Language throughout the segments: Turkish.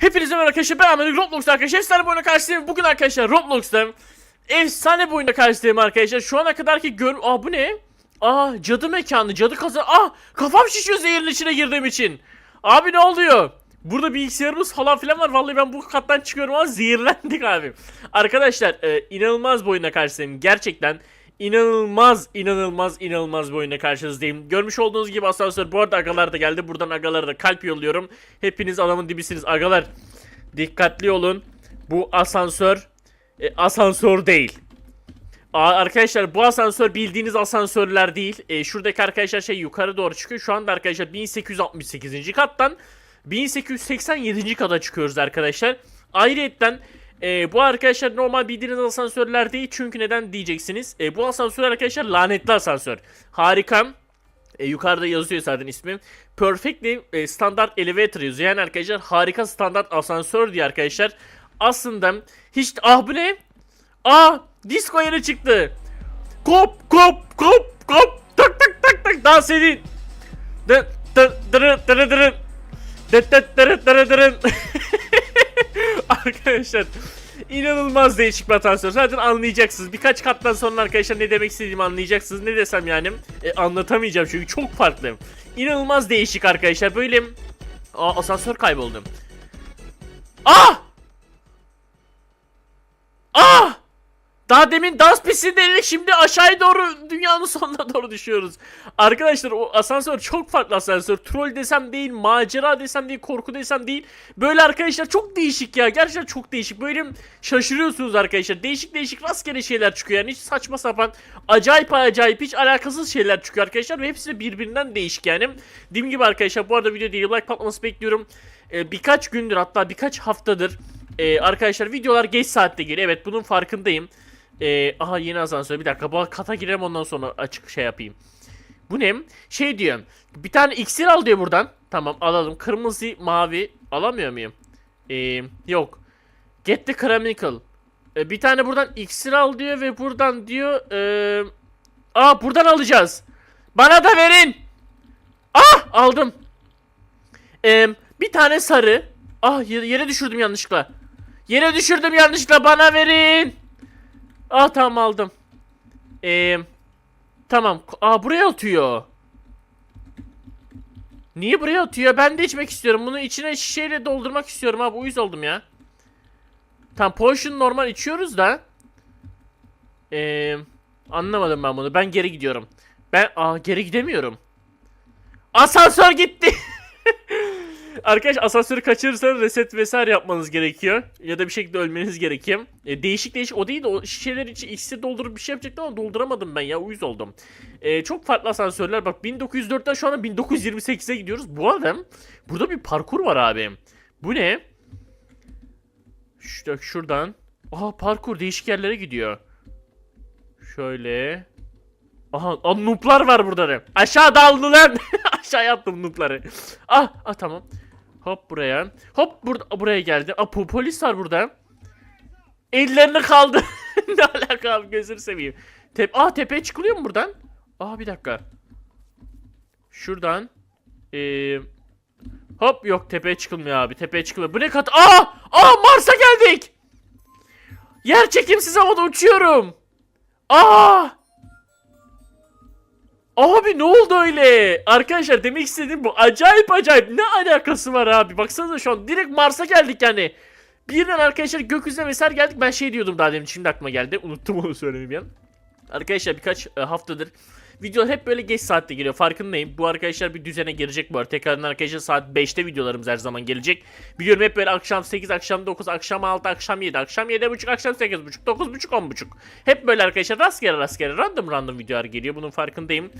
Hepinize merhaba arkadaşlar ben Ahmet Roblox'ta arkadaşlar. Efsane bir oyuna karşılayayım bugün arkadaşlar Roblox'ta efsane bir oyuna karşılayayım arkadaşlar. Şu ana kadar ki gör aa bu ne? Aa cadı mekanı cadı kazan ah kafam şişiyor zehirin içine girdiğim için. Abi ne oluyor? Burada bilgisayarımız falan filan var. Vallahi ben bu kattan çıkıyorum ama zehirlendik abi. Arkadaşlar e, inanılmaz bir oyuna karşılayayım gerçekten İnanılmaz, inanılmaz, inanılmaz bir oyuna karşınızdayım. Görmüş olduğunuz gibi asansör bu arada agalar da geldi. Buradan agalara da kalp yolluyorum. Hepiniz adamın dibisiniz agalar. Dikkatli olun. Bu asansör e, asansör değil. Aa, arkadaşlar bu asansör bildiğiniz asansörler değil. E, şuradaki arkadaşlar şey yukarı doğru çıkıyor. Şu anda arkadaşlar 1868. kattan 1887. kata çıkıyoruz arkadaşlar. Ayrıyetten e, bu arkadaşlar normal bildiğiniz asansörler değil. Çünkü neden diyeceksiniz. E, bu asansör arkadaşlar lanetli asansör. Harika. E, yukarıda yazıyor zaten ismi. Perfectly e, standard elevator yazıyor. Yani arkadaşlar harika standart asansör diye arkadaşlar. Aslında hiç ah bu ne? Aa disco yeri çıktı. Kop kop kop kop tak tak tak tak dans edin. Dı dı dırı dırı dırı. Dı dı dırı dırı dırı. Arkadaşlar inanılmaz değişik bir asansör. Zaten anlayacaksınız. Birkaç kattan sonra arkadaşlar ne demek istediğimi anlayacaksınız. Ne desem yani e, anlatamayacağım çünkü çok farklı. İnanılmaz değişik arkadaşlar. Böyle Aa asansör kayboldu. Ah! Ah! Daha demin dans pistindeydik şimdi aşağıya doğru dünyanın sonuna doğru düşüyoruz. Arkadaşlar o asansör çok farklı asansör. Troll desem değil, macera desem değil, korku desem değil. Böyle arkadaşlar çok değişik ya. Gerçekten çok değişik. Böyle şaşırıyorsunuz arkadaşlar. Değişik değişik rastgele şeyler çıkıyor. Yani hiç saçma sapan, acayip acayip hiç alakasız şeyler çıkıyor arkadaşlar. Ve hepsi de birbirinden değişik yani. Dediğim gibi arkadaşlar bu arada video değil like patlaması bekliyorum. Ee, birkaç gündür hatta birkaç haftadır ee, arkadaşlar videolar geç saatte geliyor. Evet bunun farkındayım. Ee, aha yeni asansör. Bir dakika bu kata girelim ondan sonra açık şey yapayım. Bu ne? Şey diyorum. Bir tane iksir al diyor buradan. Tamam alalım. Kırmızı, mavi alamıyor muyum? Ee, yok. Get the chemical. Ee, bir tane buradan iksir al diyor ve buradan diyor. Ee... Aa buradan alacağız. Bana da verin. Ah aldım. Ee, bir tane sarı. Ah yere düşürdüm yanlışlıkla. Yere düşürdüm yanlışlıkla bana verin. Ah tamam aldım. Ee, tamam. Aa buraya atıyor. Niye buraya atıyor? Ben de içmek istiyorum. Bunu içine şişeyle doldurmak istiyorum abi. Uyuz oldum ya. Tamam potion normal içiyoruz da. Ee, anlamadım ben bunu. Ben geri gidiyorum. Ben aa geri gidemiyorum. Asansör gitti. Arkadaş asansörü kaçırırsanız reset vesaire yapmanız gerekiyor. Ya da bir şekilde ölmeniz gerekiyor. E, değişik değişik o değil de o şişeler için ikisi doldurup bir şey yapacaktım ama dolduramadım ben ya uyuz oldum. E, çok farklı asansörler bak 1904'ten şu anda 1928'e gidiyoruz. Bu adam burada bir parkur var abi. Bu ne? İşte şuradan. Aha parkur değişik yerlere gidiyor. Şöyle. Aha, aa, noob'lar var burada? Aşağı daldı lan. Aşağıya attım noob'ları. Ah, ah tamam. Hop buraya. Hop burada buraya geldi. Aa po- polis var burada. Ellerini kaldı. ne alaka abi gözünü seveyim. Tep Aa tepeye çıkılıyor mu buradan? Aa bir dakika. Şuradan. Ee, hop yok tepeye çıkılmıyor abi. Tepeye çıkılmıyor. Bu ne kat? Aa! Aa Mars'a geldik. Yer çekimsiz havada uçuyorum. Aa! Abi ne oldu öyle? Arkadaşlar demek istediğim bu. Acayip acayip. Ne alakası var abi? Baksanıza şu an direkt Mars'a geldik yani. Birden arkadaşlar gökyüzüne vesaire geldik. Ben şey diyordum daha demin. Şimdi aklıma geldi. Unuttum onu söylemeyi. Arkadaşlar birkaç e, haftadır videolar hep böyle geç saatte geliyor. Farkındayım. Bu arkadaşlar bir düzene girecek bu arada. Tekrardan arkadaşlar saat 5'te videolarımız her zaman gelecek. Biliyorum hep böyle akşam 8, akşam 9, akşam 6, akşam 7, akşam 7.30, akşam 8.30, 9.30, 10.30. Hep böyle arkadaşlar rastgele rastgele random random videolar geliyor. Bunun farkındayım.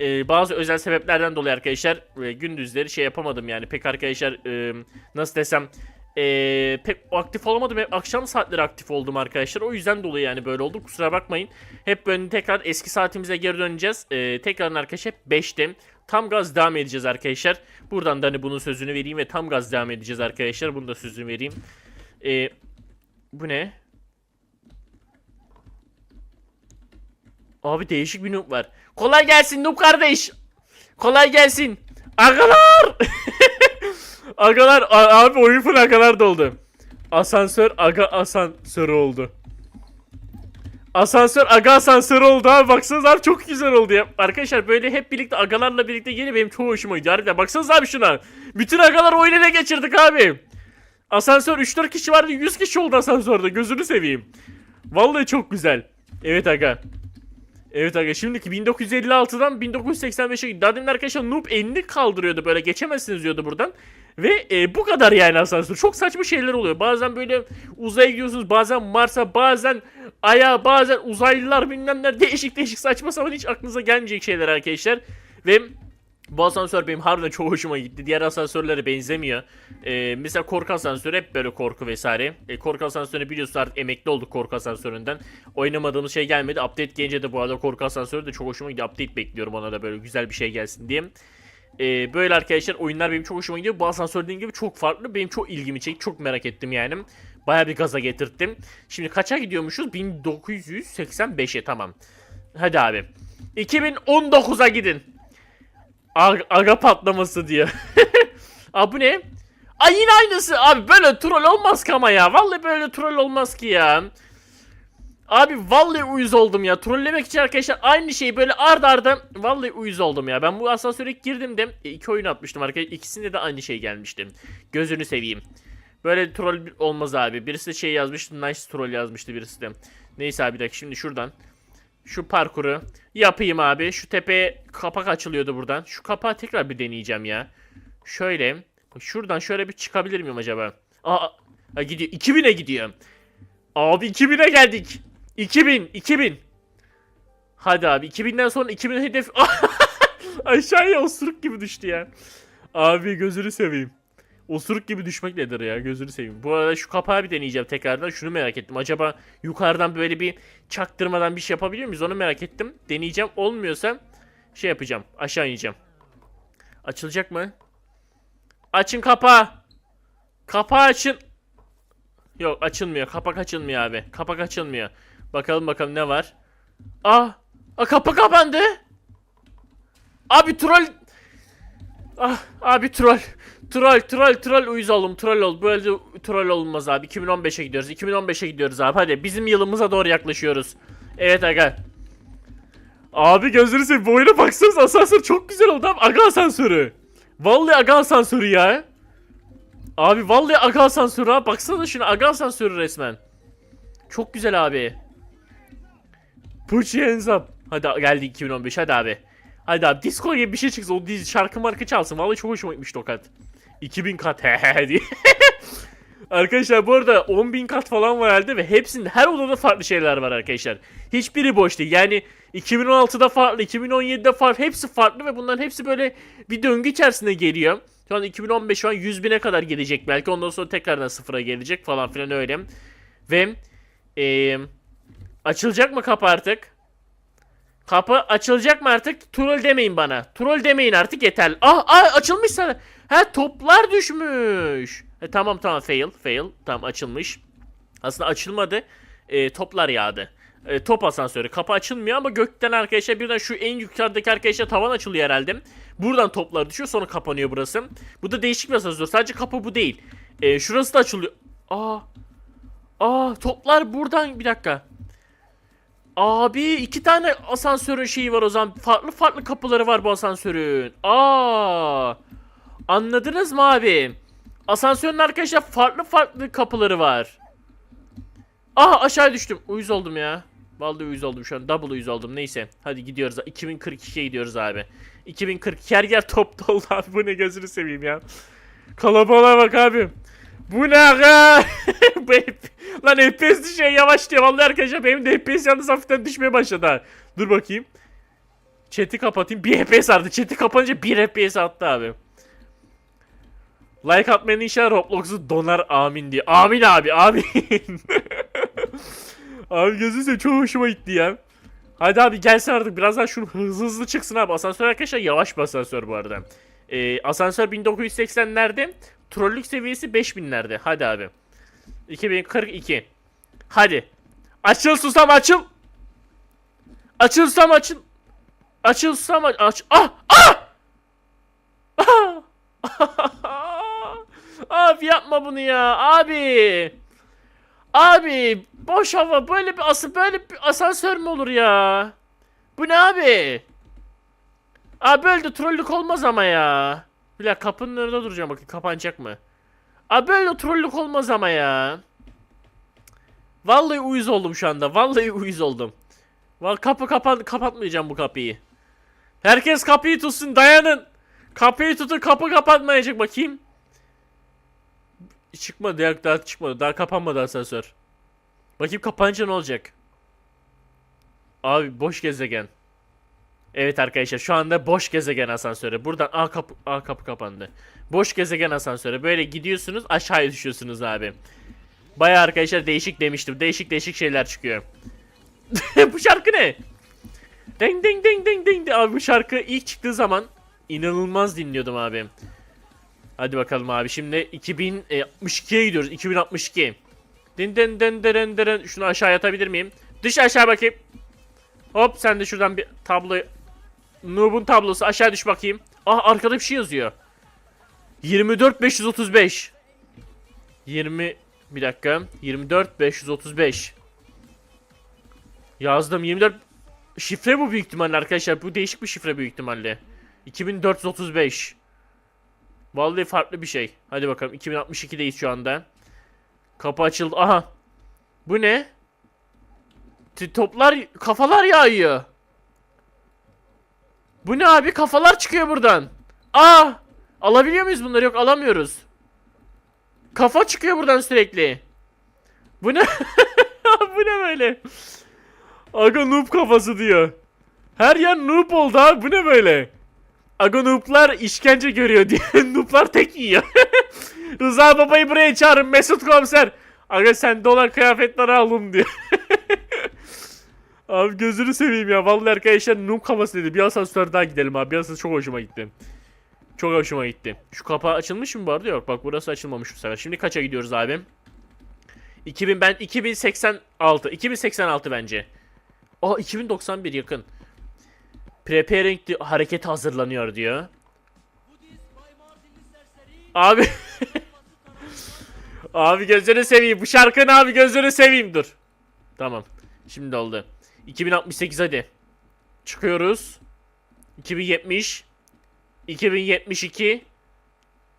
Ee, bazı özel sebeplerden dolayı arkadaşlar e, gündüzleri şey yapamadım yani. Pek arkadaşlar e, nasıl desem ee, pek aktif olamadım. Hep akşam saatleri aktif oldum arkadaşlar. O yüzden dolayı yani böyle oldu. Kusura bakmayın. Hep böyle tekrar eski saatimize geri döneceğiz. Ee, tekrar arkadaşlar hep 5'te. Tam gaz devam edeceğiz arkadaşlar. Buradan da hani bunun sözünü vereyim ve tam gaz devam edeceğiz arkadaşlar. Bunu da sözünü vereyim. Ee, bu ne? Abi değişik bir noob var. Kolay gelsin noob kardeş. Kolay gelsin. Agalar. Agalar a- abi oyun full agalar doldu. Asansör aga asansörü oldu. Asansör aga asansörü oldu abi baksanıza abi çok güzel oldu ya. Arkadaşlar böyle hep birlikte agalarla birlikte yeni benim çok hoşuma gidiyor. Harbiden baksanıza abi şuna. Bütün agalar oyun ele geçirdik abi. Asansör 3-4 kişi vardı 100 kişi oldu asansörde gözünü seveyim. Vallahi çok güzel. Evet aga. Evet aga şimdiki 1956'dan 1985'e gitti. Daha demin arkadaşlar Noob elini kaldırıyordu böyle geçemezsiniz diyordu buradan. Ve e, bu kadar yani asansör. Çok saçma şeyler oluyor. Bazen böyle uzaya gidiyorsunuz bazen Mars'a bazen Ay'a bazen uzaylılar bilmem ne değişik değişik saçma sapan hiç aklınıza gelmeyecek şeyler arkadaşlar. Ve bu asansör benim harbiden çok hoşuma gitti. Diğer asansörlere benzemiyor. Ee, mesela korku asansörü hep böyle korku vesaire. E, korku asansörünü biliyorsunuz artık emekli olduk korku asansöründen. Oynamadığımız şey gelmedi. Update gelince de bu arada korku asansörü de çok hoşuma gidiyor. Update bekliyorum ona da böyle güzel bir şey gelsin diye. Ee, böyle arkadaşlar oyunlar benim çok hoşuma gidiyor. Bu asansör gibi çok farklı. Benim çok ilgimi çekti. Çok merak ettim yani. Baya bir gaza getirttim. Şimdi kaça gidiyormuşuz? 1985'e tamam. Hadi abi. 2019'a gidin. Aga patlaması diyor. Abi bu ne? Ay yine aynısı. Abi böyle troll olmaz ki ama ya. Vallahi böyle troll olmaz ki ya. Abi vallahi uyuz oldum ya. Trollemek için arkadaşlar aynı şeyi böyle ard arda vallahi uyuz oldum ya. Ben bu asansöre girdim de e, iki oyun atmıştım arkadaşlar. İkisinde de aynı şey gelmişti. Gözünü seveyim. Böyle troll olmaz abi. Birisi de şey yazmıştı. Nice troll yazmıştı birisi de. Neyse abi bir dakika şimdi şuradan. Şu parkuru yapayım abi. Şu tepeye kapak açılıyordu buradan. Şu kapağı tekrar bir deneyeceğim ya. Şöyle. Şuradan şöyle bir çıkabilir miyim acaba? Aa, gidiyor. 2000'e gidiyor. Abi 2000'e geldik. 2000, 2000. Hadi abi 2000'den sonra 2000 hedef aşağıya osuruk gibi düştü ya. Abi gözünü seveyim. Osuruk gibi düşmek nedir ya gözünü seveyim. Bu arada şu kapağı bir deneyeceğim tekrardan. Şunu merak ettim. Acaba yukarıdan böyle bir çaktırmadan bir şey yapabiliyor muyuz? Onu merak ettim. Deneyeceğim. Olmuyorsa şey yapacağım. Aşağı ineceğim. Açılacak mı? Açın kapağı. Kapağı açın. Yok açılmıyor. Kapak açılmıyor abi. Kapak açılmıyor. Bakalım bakalım ne var. Ah. Ah kapı kapandı. Abi troll. Ah abi troll. Troll troll troll uyuz oldum troll ol. Böyle troll olmaz abi. 2015'e gidiyoruz. 2015'e gidiyoruz abi. Hadi bizim yılımıza doğru yaklaşıyoruz. Evet aga. Abi gözünü seveyim. Bu oyuna baksanız asansör çok güzel oldu abi. Aga asansörü. Vallahi aga asansörü ya. Abi vallahi aga asansörü ha. Baksana şuna aga asansörü resmen. Çok güzel abi. Put your hands up. Hadi geldi 2015 hadi abi. Hadi abi disco gibi bir şey çıksın. O dizi şarkı marka çalsın. Vallahi çok hoşuma gitmişti o kat. 2000 kat he diye. Arkadaşlar bu arada 10.000 kat falan var herhalde ve hepsinde her odada farklı şeyler var arkadaşlar. Hiçbiri boş değil. Yani 2016'da farklı, 2017'de farklı, hepsi farklı ve bunların hepsi böyle bir döngü içerisinde geliyor. Şu an 2015 şu an 100 bine kadar gelecek belki ondan sonra tekrardan sıfıra gelecek falan filan öyle. Ve eee açılacak mı kapı artık? Kapı açılacak mı artık? Troll demeyin bana. Troll demeyin artık yeter. Ah, ah açılmış sana. Ha toplar düşmüş. E, tamam tamam fail fail. Tamam açılmış. Aslında açılmadı. E, toplar yağdı. E, top asansörü. Kapı açılmıyor ama gökten arkadaşlar birden şu en yukarıdaki arkadaşlar tavan açılıyor herhalde. Buradan toplar düşüyor sonra kapanıyor burası. Bu da değişik bir asansör. Sadece kapı bu değil. E, şurası da açılıyor. Aa. Aa toplar buradan bir dakika. Abi iki tane asansörün şeyi var o zaman. Farklı farklı kapıları var bu asansörün. Aa. Anladınız mı abi? Asansörün arkadaşlar farklı farklı kapıları var. Ah aşağı düştüm. Uyuz oldum ya. Vallahi uyuz oldum şu an. Double uyuz oldum. Neyse. Hadi gidiyoruz. 2042'ye gidiyoruz abi. 2042 her yer top dolu abi. Bu ne gözünü seveyim ya. Kalabalığa bak abi. Bu ne aga? Lan FPS düşüyor yavaş diyor. Vallahi arkadaşlar benim de FPS yalnız hafiften düşmeye başladı. Dur bakayım. Chat'i kapatayım. 1 FPS arttı. Chat'i kapanınca 1 FPS attı abi. Like atmayan inşallah Roblox'u donar amin diye. Amin abi amin. abi gözünü seveyim çok hoşuma gitti ya. Hadi abi gelsin artık biraz daha şunu hızlı hızlı çıksın abi. Asansör arkadaşlar yavaş bir asansör bu arada. Ee, asansör 1980'lerde. Trollük seviyesi 5000'lerde. Hadi abi. 2042. Hadi. Açıl susam açıl. Açıl susam açıl. Açıl susam aç. aç. Ah! Ah! Ah! Abi yapma bunu ya abi. Abi boş hava böyle bir asıl böyle bir asansör mü olur ya? Bu ne abi? Abi böyle de trollük olmaz ama ya. Dakika kapının önünde duracağım bakayım kapanacak mı? Abi böyle trollük olmaz ama ya. Vallahi uyuz oldum şu anda. Vallahi uyuz oldum. Val kapı kapan kapatmayacağım bu kapıyı. Herkes kapıyı tutsun dayanın. Kapıyı tutun kapı kapatmayacak bakayım. Çıkmadı ya daha çıkmadı. Daha kapanmadı asansör. Bakayım kapanınca ne olacak? Abi boş gezegen. Evet arkadaşlar şu anda boş gezegen asansörü. Buradan A kapı A kapı kapandı. Boş gezegen asansörü. Böyle gidiyorsunuz aşağıya düşüyorsunuz abi. Baya arkadaşlar değişik demiştim. Değişik değişik şeyler çıkıyor. bu şarkı ne? Ding ding ding ding ding. Abi bu şarkı ilk çıktığı zaman inanılmaz dinliyordum abi. Hadi bakalım abi. Şimdi 2062'ye gidiyoruz. 2062. Din din din din din din. Şunu aşağı atabilir miyim? Dış aşağı bakayım. Hop sen de şuradan bir tablo. Noob'un tablosu aşağı düş bakayım. Ah arkada bir şey yazıyor. 24 535. 20 bir dakika. 24 535. Yazdım 24 Şifre bu büyük ihtimalle arkadaşlar. Bu değişik bir şifre büyük ihtimalle. 2435. Vallahi farklı bir şey. Hadi bakalım 2062'deyiz şu anda. Kapı açıldı. Aha. Bu ne? T- toplar kafalar yağıyor. Bu ne abi? Kafalar çıkıyor buradan. Aa! Alabiliyor muyuz bunları? Yok alamıyoruz. Kafa çıkıyor buradan sürekli. Bu ne? bu ne böyle? Aga noob kafası diyor. Her yer noob oldu abi. Bu ne böyle? Aga nooblar işkence görüyor diye. nooblar tek yiyor. Rıza babayı buraya çağırın Mesut komiser. Aga sen dolar kıyafetleri alın diyor. Abi gözünü seveyim ya. Vallahi arkadaşlar noob kafası dedi. Bir asansör daha gidelim abi. Bir asansör çok hoşuma gitti. Çok hoşuma gitti. Şu kapağı açılmış mı bu arada? Yok bak burası açılmamış bu sefer. Şimdi kaça gidiyoruz abi? 2000 ben 2086. 2086 bence. Aa 2091 yakın. Preparing hareket hazırlanıyor diyor. Abi Abi gözünü seveyim. Bu şarkı ne abi gözünü seveyim dur. Tamam. Şimdi oldu. 2068 hadi. Çıkıyoruz. 2070 2072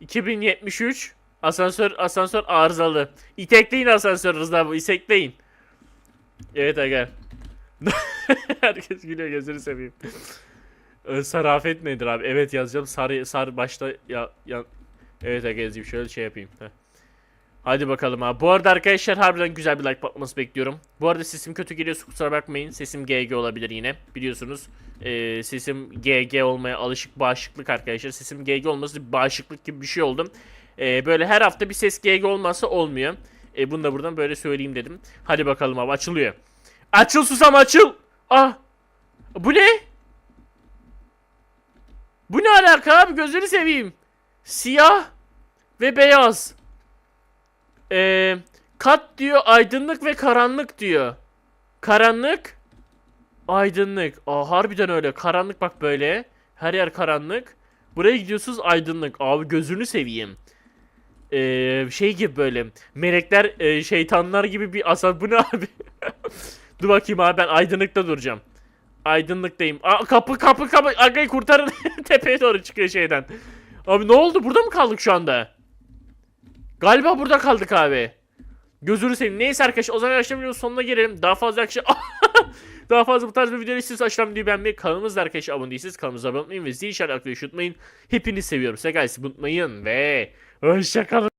2073 Asansör asansör arızalı. İtekleyin asansör Rıza bu. İtekleyin. Evet aga. Herkes gülüyor gözünü seveyim. Ee, Sarafet nedir abi? Evet yazacağım. Sarı sar başta ya, ya Evet aga yazayım. Şöyle şey yapayım. Heh. Hadi bakalım abi. Bu arada arkadaşlar harbiden güzel bir like patlaması bekliyorum. Bu arada sesim kötü geliyorsa kusura bakmayın. Sesim GG olabilir yine. Biliyorsunuz ee, sesim GG olmaya alışık bağışıklık arkadaşlar. Sesim GG olması bağışıklık gibi bir şey oldum. Ee, böyle her hafta bir ses GG olmazsa olmuyor. E, bunu da buradan böyle söyleyeyim dedim. Hadi bakalım abi açılıyor. Açıl susam açıl. Ah. Bu ne? Bu ne alaka abi gözleri seveyim. Siyah ve beyaz. Ee, kat diyor aydınlık ve karanlık diyor. Karanlık. Aydınlık. Aa harbiden öyle. Karanlık bak böyle. Her yer karanlık. Buraya gidiyorsunuz aydınlık. Abi gözünü seveyim. Ee, şey gibi böyle. Melekler, e, şeytanlar gibi bir asal. Bu ne abi? Dur bakayım abi ben aydınlıkta duracağım. Aydınlıktayım. Aa, kapı kapı kapı. Agayı kurtarın. Tepeye doğru çıkıyor şeyden. Abi ne oldu? Burada mı kaldık şu anda? Galiba burada kaldık abi. Gözünü seveyim. Neyse arkadaşlar o zaman akşam videonun sonuna gelelim. Daha fazla akşam... Daha fazla bu tarz bir video istiyorsanız aşağıdan videoyu beğenmeyi, kanalımızda arkadaşlar abone değilseniz kanalımıza abone olmayı ve zil işaretini unutmayın. Hepinizi seviyorum. Size unutmayın ve hoşçakalın.